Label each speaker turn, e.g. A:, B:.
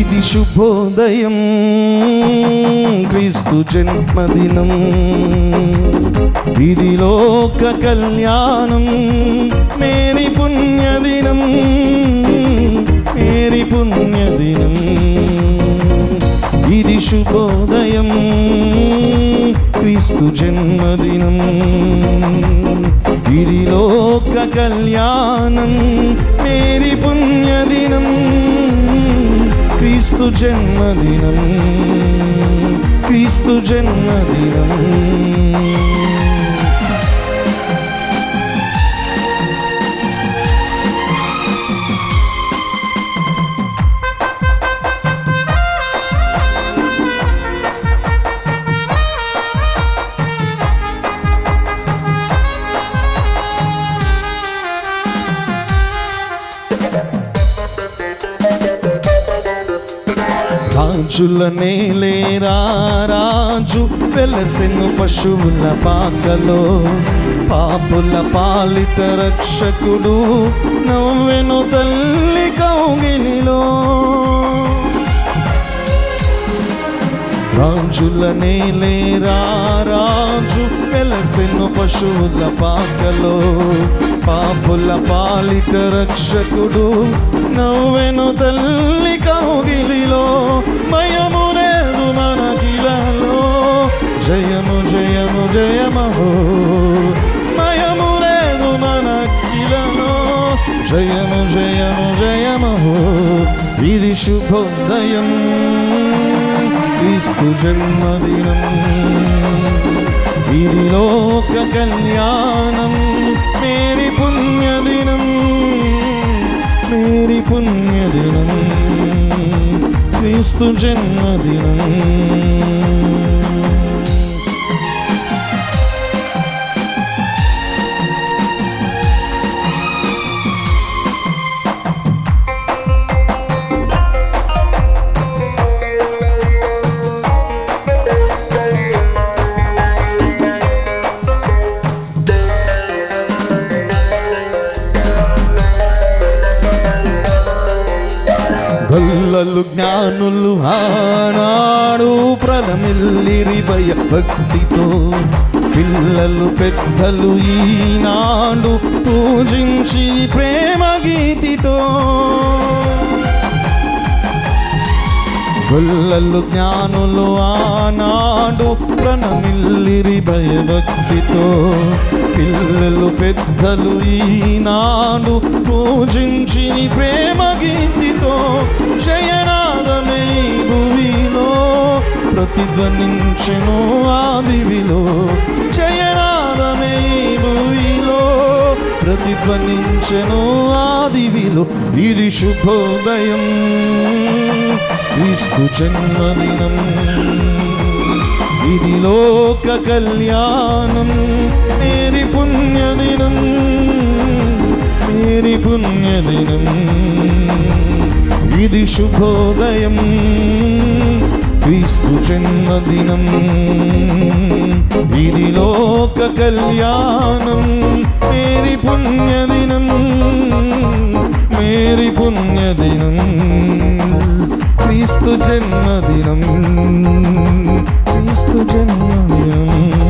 A: ఇది శుభోదయం క్రీస్తు జన్మదినం ఇది లోక కళ్యాణం మేరీ పుణ్యదినం మేరీ పుణ్యదినం ఇది శుభోదయం క్రీస్తు జన్మదినం ఇది లోక కళ్యాణం మేరీ పుణ్యదినం క్రీస్తు జన్మదినం క్రీస్తు జన్మదినం. రాజుల నేలేరా రాజు వెలసెను పశువుల పాకలో. పాపుల పాలిట రక్షకుడు నవ్వెను తల్లి కౌగిలిలో. రాజుల నేలేరా రాజు వెలసెను పశువుల పాకలో. పాపుల పాలిట రక్షకుడు నవ్వెను తల్లి కౌగిలిలో. మయము లేదు మన గిలలో. జయము జయము జయమహో. మయము లేదు మన మనకిలలో జయము జయము జయమహో. വിധി ശുഭോദയം ക്രിസ്തു ജന്മദിനം. വിധി ലോക കല്യാണം മേരി പുണ്യദിനം മേരി പുണ്യദിനം ക്രിസ്തു ജന്മദിനം. గొల్లలు జ్ఞానులు ఆనాడు ప్రలమిల్లిరి భయ భక్తితో పిల్లలు పెద్దలు ఈనాడు పూజించి ప్రేమ గీతితో గొల్లలు జ్ఞానులు ఆనాడు ప్రణమిల్లిరి భయభక్తితో. పిల్లలు పెద్దలు ఈనాడు పూజించి ప్రేమ గీతితో. శయనాదమే భూమిలో ప్రతిధ్వనించెను ఆదివిలో శయనాదమే ప్రతిధ్వనించెను ఆదివిలో ఇది శుభోదయం క్రీస్తు జన్మదినం ఇది లోక కళ్యాణం మేరీ పుణ్యదినం మేరీ పుణ్యదినం ఇది శుభోదయం క్రీస్తు జన్మదినం ఇది లోక కళ్యాణం പുണ്യദിനം മേരി പുണ്യദിനം ക്രിസ്തു ജന്മദിനം ക്രിസ്തു ജന്മദിനം.